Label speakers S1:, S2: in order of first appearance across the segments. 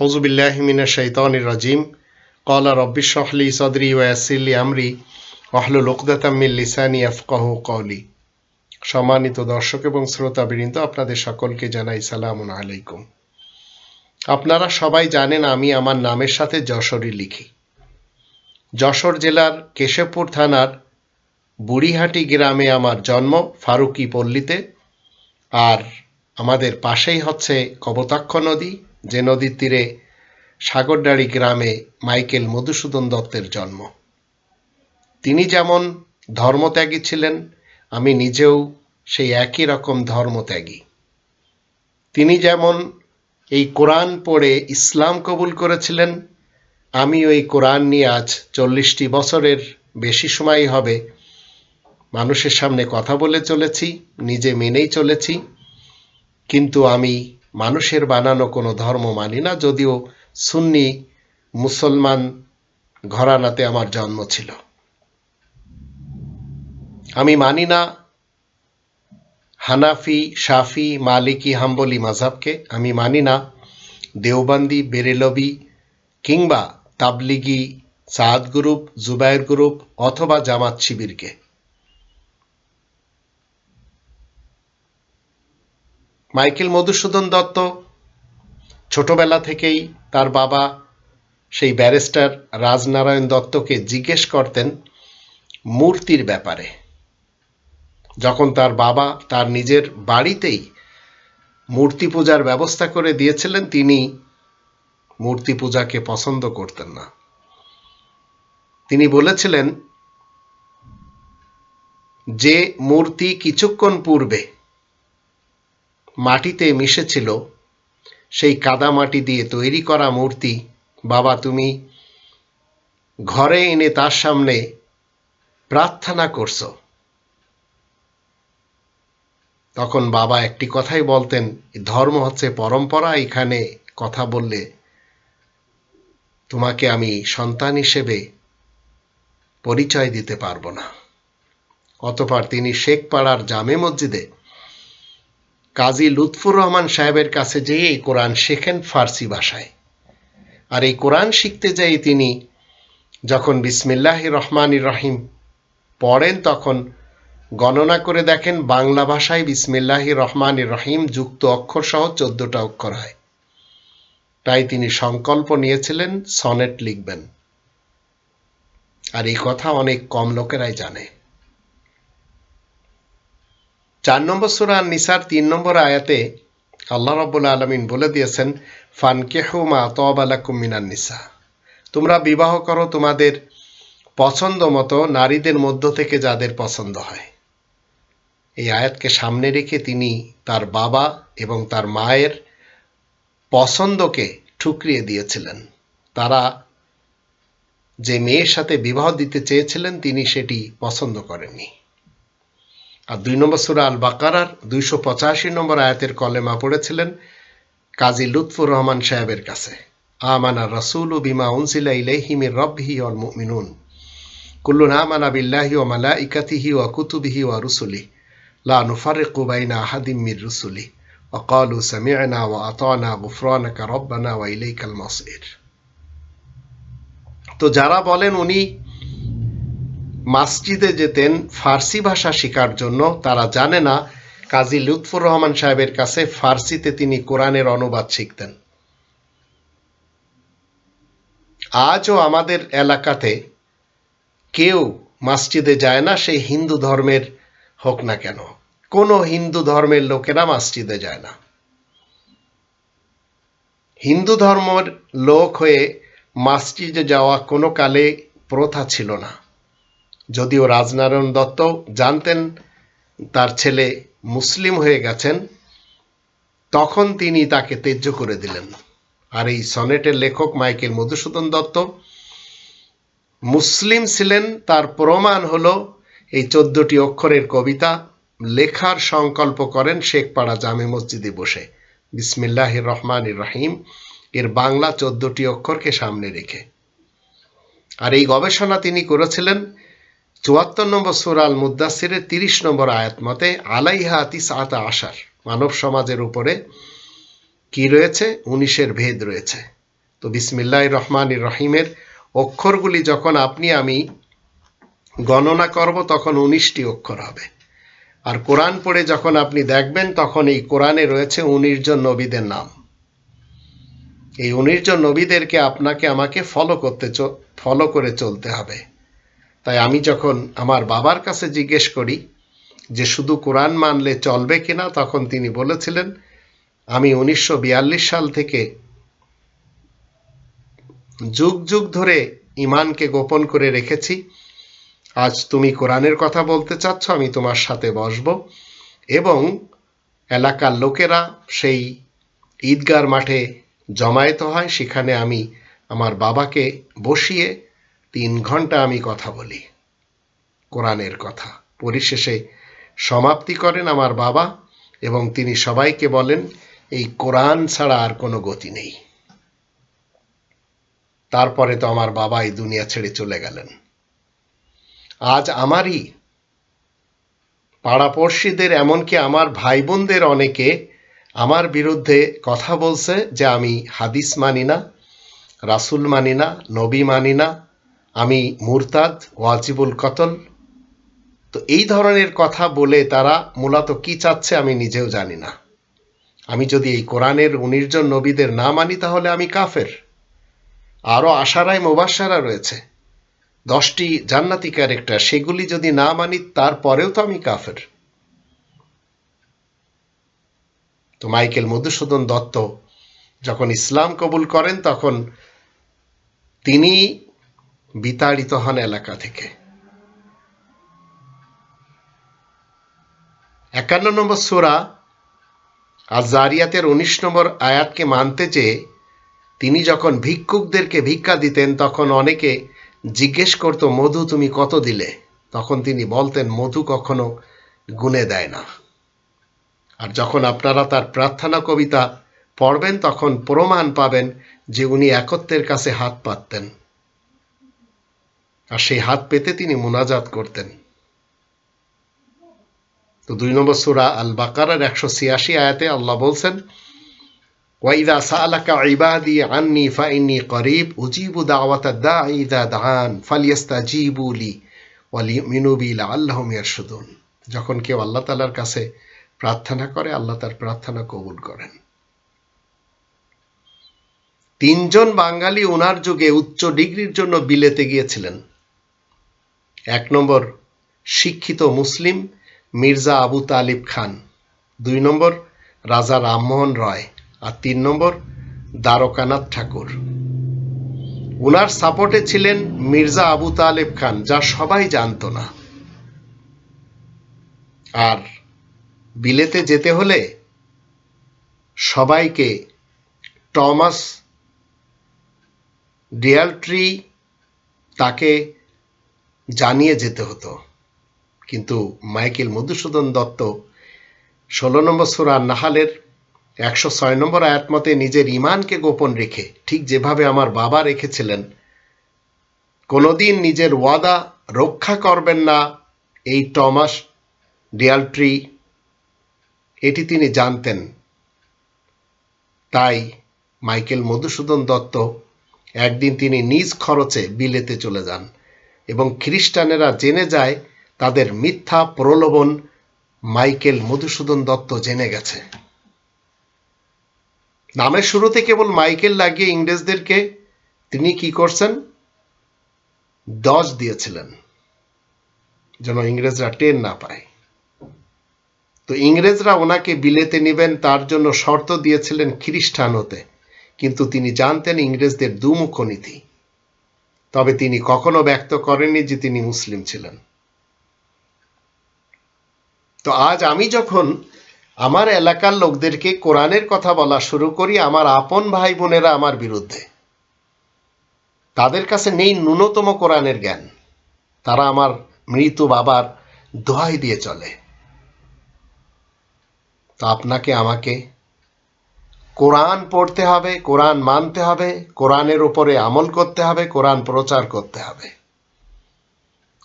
S1: হজুবিল্লাহমিনা কলা রব্বিশ আহলি সদরি ওয়াসিল্লি আমরি অহল লোকদাতা মিল্লি লিসানি আফকাহ কলি সম্মানিত দর্শক এবং শ্রোতা বৃন্দ আপনাদের সকলকে জানাই সালাম আলাইকুম। আপনারা সবাই জানেন আমি আমার নামের সাথে যশোরই লিখি। যশোর জেলার কেশবপুর থানার বুড়িহাটি গ্রামে আমার জন্ম ফারুকি পল্লীতে আর আমাদের পাশেই হচ্ছে কবতাক্ষ নদী। যে নদীর তীরে সাগরডাড়ি গ্রামে মাইকেল মধুসূদন দত্তের জন্ম। তিনি যেমন ধর্মত্যাগী ছিলেন, আমি নিজেও সেই একই রকম ধর্মত্যাগী। তিনি যেমন এই কোরআন পড়ে ইসলাম কবুল করেছিলেন আমি ওই কোরআন নিয়ে আজ চল্লিশটি বছরের বেশি সময় হবে। মানুষের সামনে কথা বলে চলেছি, নিজে মেনেই চলেছি, কিন্তু আমি মানুষের বানানো কোনো ধর্ম মানি না, যদিও সুন্নি মুসলমান ঘরানাতে আমার জন্ম ছিল। আমি মানি না হানাফি, শাফি, মালিকি, হাম্বলি মাঝাবকে। আমি মানি না দেওবান্দি, বেরেলবি কিংবা তাবলিগি সাদ গ্রুপ জুবায়ের গ্রুপ অথবা জামাত শিবিরকে। মাইকেল মধুসূদন দত্ত, ছোটবেলা থেকেই তার বাবা সেই ব্যারিস্টার রাজনারায়ণ দত্তকে জিজ্ঞেস করতেন মূর্তির ব্যাপারে। যখন তার বাবা তার নিজের বাড়িতেই মূর্তি পূজার ব্যবস্থা করে দিয়েছিলেন, তিনি মূর্তি পূজাকে পছন্দ করতেন না। তিনি বলেছিলেন, যে মূর্তি কিছুক্ষণ পূর্বে মাটিতে মিশেছিল, সেই কাদা মাটি দিয়ে তৈরি করা মূর্তি। বাবা, তুমি ঘরে এনে তার সামনে প্রার্থনা করছ। তখন বাবা একটি কথাই বলতেন, ধর্ম হচ্ছে পরম্পরা। এখানে কথা বললে, তোমাকে আমি সন্তান হিসেবে পরিচয় দিতে পারব না। অতপর তিনি শেখপাড়ার জামে মসজিদে কাজী লুৎফুর রহমান সাহেবের কাছে যেয়ে এই কোরআন শেখেন ফার্সি ভাষায়। আর এই কোরআন শিখতে যাই তিনি যখন বিসমিল্লাহ রহমান রহিম পড়েন, তখন গণনা করে দেখেন বাংলা ভাষায় বিসমিল্লাহ রহমান রহিম যুক্ত অক্ষর সহ চোদ্দটা অক্ষর হয়। তাই তিনি সংকল্প নিয়েছিলেন, সনেট লিখবেন। আর এই কথা অনেক কম লোকেরাই জানে। চার নম্বর সুরা নিসার তিন নম্বর আয়াতে আল্লাহ রব্বুল আলমিন বলে দিয়েছেন, ফানকেহু মা তবালাকুম মিনান নিসা। তোমরা বিবাহ করো তোমাদের পছন্দ মতো নারীদের মধ্য থেকে যাদের পছন্দ হয়। এই আয়াতকে সামনে রেখে তিনি তার বাবা এবং তার মায়ের পছন্দকে ঠুকরিয়ে দিয়েছিলেন। তারা যে মেয়ের সাথে বিবাহ দিতে চেয়েছিলেন, তিনি সেটি পছন্দ করেননি। আর দুই নম্বর সুরা আল বাকারার দুইশো পঁচাশি নম্বর আয়াতের কলেমা পড়েছিলেন কাজী লুৎফুর রহমান সাহেবের কাছে আমানা রসুল বিমা উনসিলা ইলাইহিমির রব্বিহি অল মুমিনুন কুল্লুন আমানা বিল্লাহি ও মালা ইকাতিহি ও কুতুবিহি ও রুসুলি লা নুফারিকু বাইনা আহাদিম মির রুসুলি وقالوا سمعنا وأطعنا غفرانك ربنا وإليك المصير তো যারা বলেন উনি মাসজিদে যেতেন ফার্সি ভাষা শেখার জন্য, তারা জানে না, কাজী লুৎফুর রহমান সাহেবের কাছে ফার্সিতে তিনি কোরআনের অনুবাদ শিখতেন। আজও আমাদের এলাকাতে কেউ মাসজিদে যায় না সেই হিন্দু ধর্মের হোক না কেন। কোনো হিন্দু ধর্মের লোকেরা মাসজিদে যায় না। হিন্দু ধর্মের লোক হয়ে মসজিদে যাওয়া কোনো কালে প্রথা ছিল না। যদিও রাজনারায়ণ দত্ত জানতেন তার ছেলে মুসলিম হয়ে গেছেন, তখন তিনি তাকে তেজ্য করে দিলেন। আর এই সনেটের লেখক মাইকেল মধুসূদন দত্ত মুসলিম ছিলেন, তার প্রমাণ হল এই চোদ্দটি অক্ষরের কবিতা লেখার সংকল্প করেন শেখপাড়া জামে মসজিদে বসে। বিসমিল্লাহ রহমান রহিম, এর বাংলা চোদ্দটি অক্ষরকে সামনে রেখে। আর এই গবেষণা তিনি করেছিলেন চুয়াত্তর নম্বর সুরাল মুদাসিরের তিরিশ নম্বর আয়াত মতে, আলাইহা আতিস আতা আসার মানব সমাজের উপরে কি রয়েছে? উনিশের ভেদ রয়েছে। তো বিসমিল্লাহ রহমান রহিমের অক্ষরগুলি যখন আপনি, আমি গণনা করব, তখন উনিশটি অক্ষর হবে। আর কোরআন পড়ে যখন আপনি দেখবেন, তখন এই কোরআনে রয়েছে উনিশ জন নবীদের নাম। এই উনিশ জন নবীদেরকে আপনাকে, আমাকে ফলো করতে ফলো করে চলতে হবে। তাই আমি যখন আমার বাবার কাছে জিজ্ঞেস করি যে শুধু কোরআন মানলে চলবে কিনা, তখন তিনি বলেছিলেন, আমি উনিশশো বিয়াল্লিশ সাল থেকে যুগ যুগ ধরে ইমানকে গোপন করে রেখেছি। আজ তুমি কোরআনের কথা বলতে চাচ্ছ, আমি তোমার সাথে বসব। এবং এলাকার লোকেরা সেই ঈদগার মাঠে জমায়েত হয়। সেখানে আমি আমার বাবাকে বসিয়ে তিন ঘণ্টা আমি কথা বলি। কোরআনের কথা। পরিশেষে সমাপ্তি করেন আমার বাবা এবং তিনি সবাইকে বলেন, এই কোরআন ছাড়া আর কোনো গতি নেই। তারপরে তো আমার বাবা এই দুনিয়া ছেড়ে চলে গেলেন। আজ আমারই পাড়াপড়শিদের, এমনকি আমার ভাই বোনদের অনেকে আমার বিরুদ্ধে কথা বলছে যে আমি হাদিস মানি না, রাসুল মানি না, নবী মানি না আমি মুরতাদ, ওয়াজিবুল কতল। তো এই ধরনের কথা বলে তারা মূলত কি চাচ্ছে আমি নিজেও জানি না। আমি যদি এই কোরআনের উনিশ জন নবীদের না মানি তাহলে আমি কাফের। আরও আশারায় মোবাসারা রয়েছে। দশটি জান্নাতি ক্যারেক্টার, সেগুলি যদি না মানি তারপরেও তো আমি কাফের। তো মাইকেল মধুসূদন দত্ত যখন ইসলাম কবুল করেন, তখন তিনি বিতাড়িত হন এলাকা থেকে। একান্ন নম্বর সুরা আর জারিয়াতের উনিশ নম্বর আয়াতকে মানতে চেয়ে তিনি যখন ভিক্ষুকদেরকে ভিক্ষা দিতেন, তখন অনেকে জিজ্ঞেস করত, মধু তুমি কত দিলে? তখন তিনি বলতেন, মধু কখনো গুনে দেয় না। আর যখন আপনারা তার প্রার্থনা কবিতা পড়বেন, তখন প্রমাণ পাবেন যে উনি একত্বের কাছে হাত পাততেন। আর সেই হাত পেতে তিনি মোনাজাত করতেন। তো দুই নম্বর সুরা আল বাকারার একশো ছিয়াশি আয়াতে আল্লাহ বলছেন, ওয়াইদা সালাকা ইবাদি ফাইনি করিব, উজিবু দাওয়াতা দা ইদা দাহান ফালিয়াস্তা জিবুলি ওয়ালি মিনুবিল আল্লাহ যখন কেউ আল্লাহ তালার কাছে প্রার্থনা করে, আল্লাহ তার প্রার্থনা কবুল করেন। তিনজন বাঙালি ওনার যুগে উচ্চ ডিগ্রির জন্য বিলেতে গিয়েছিলেন। এক নম্বর, শিক্ষিত মুসলিম মির্জা আবু তালিব খান। দুই নম্বর, রাজা রামমোহন রয়। আর তিন নম্বর, দ্বারকানাথ ঠাকুর। উনার সাপোর্টে ছিলেন মির্জা আবু তালেব খান, যা সবাই জানত না। আর বিলেতে যেতে হলে সবাইকে টমাস ডিয়ালট্রি তাকে জানিয়ে যেতে হতো। কিন্তু মাইকেল মধুসূদন দত্ত ষোলো নম্বর সুরা নাহালের একশো ছয় নম্বর আয়াত মতে নিজের ইমানকে গোপন রেখে ঠিক যেভাবে আমার বাবা রেখেছিলেন, কোনোদিন নিজের ওয়াদা রক্ষা করবেন না এই টমাস ডিয়ালট্রি। এটি তিনি জানতেন। তাই মাইকেল মধুসূদন দত্ত একদিন তিনি নিজ খরচে বিলেতে চলে যান। এবং খ্রিস্টানেরা জেনে যায় তাদের মিথ্যা প্রলোভন মাইকেল মধুসূদন দত্ত জেনে গেছে। নামের শুরুতে কেবল মাইকেল লাগিয়ে ইংরেজদেরকে তিনি কি করছেন? দশ দিয়েছিলেন। যেন ইংরেজরা টেন না পায়। তো ইংরেজরা ওনাকে বিলেতে নেবেন, তার জন্য শর্ত দিয়েছিলেন খ্রিস্টান হতে কিন্তু তিনি জানতেন ইংরেজদের দুমুখ নীতি তবে তিনি কখনো ব্যক্ত করেননি যে তিনি মুসলিম ছিলেন। তো আজ আমি যখন আমার এলাকার লোকদেরকে কোরআনের কথা বলা শুরু করি, আমার আপন ভাই বোনেরা আমার বিরুদ্ধে। তাদের কাছে নেই ন্যূনতম কোরআনের জ্ঞান। তারা আমার মৃত বাবার দোহাই দিয়ে চলে। তো আপনাকে, আমাকে কোরআন পড়তে হবে, কোরআন মানতে হবে, কোরআনের উপরে আমল করতে হবে, কোরআন প্রচার করতে হবে।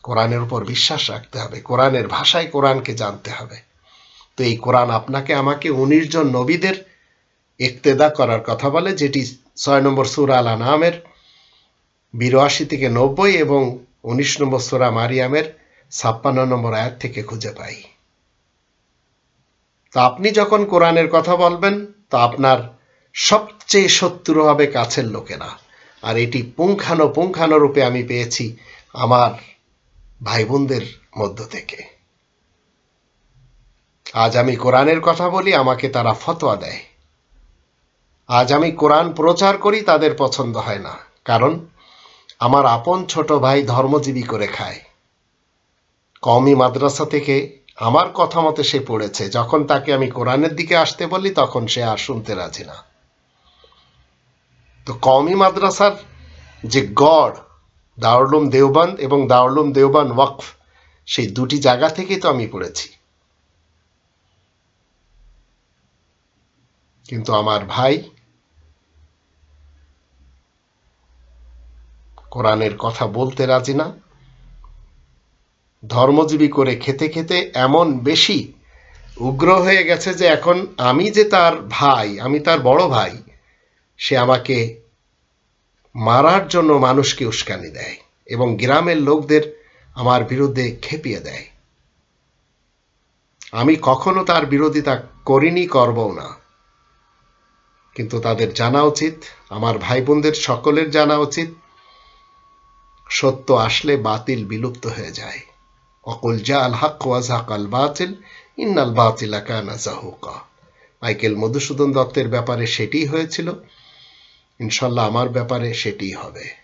S1: কোরআনের উপর বিশ্বাস রাখতে হবে, কোরআনের ভাষায় কোরআনকে জানতে হবে। তো এই কোরআন আপনাকে, আমাকে উনিশ জন নবীদের ইক্তেদা করার কথা বলে, যেটি ছয় নম্বর সুরা আল আনামের বিরাশি থেকে নব্বই এবং উনিশ নম্বর সুরা মারিয়ামের ছাপ্পান্ন নম্বর আয়াত থেকে খুঁজে পাই। তো আপনি যখন কোরআনের কথা বলবেন তো আপনার সবচেয়ে শত্রু হবে কাছের লোকেরা। আর এটি পুঙ্খানো পুঙ্খানো রূপে আমি পেয়েছি আমার ভাই বোনদের মধ্য থেকে। আজ আমি কোরআনের কথা বলি, আমাকে তারা ফতোয়া দেয়। আজ আমি কোরআন প্রচার করি, তাদের পছন্দ হয় না। কারণ আমার আপন ছোট ভাই ধর্মজীবী করে খায়। কওমি মাদ্রাসা থেকে আমার কথা মতে সে পড়েছে। যখন তাকে আমি কোরআনের দিকে আসতে বলি, তখন সে আর শুনতে রাজি না। তো কওমি মাদ্রাসার যে গড় দারুলুম দেওবান্দ এবং দারুলুম দেওবান ওয়াকফ, সেই দুটি জায়গা থেকেই তো আমি পড়েছি। কিন্তু আমার ভাই কোরআনের কথা বলতে রাজি না। ধর্মজীবী করে খেতে খেতে এমন বেশি উগ্র হয়ে গেছে যে এখন আমি যে তার ভাই, আমি তার বড় ভাই, সে আমাকে মারার জন্য মানুষকে উস্কানি দেয় এবং গ্রামের লোকদের আমার বিরুদ্ধে খেপিয়ে দেয়। আমি কখনো তার বিরোধিতা করিনি, করবও না। কিন্তু তাদের জানা উচিত, আমার ভাই বোনদের সকলের জানা উচিত, সত্য আসলে বাতিল বিলুপ্ত হয়ে যায়। অকুল জা আল হাক ওয়াজাক আল বাতিল ইন্নাল বাতিল কানা জাহুকা মাইকেল মধুসূদন দত্তের ব্যাপারে সেটি হয়েছিল। ইনশাল্লাহ আমার ব্যাপারে সেটি হবে।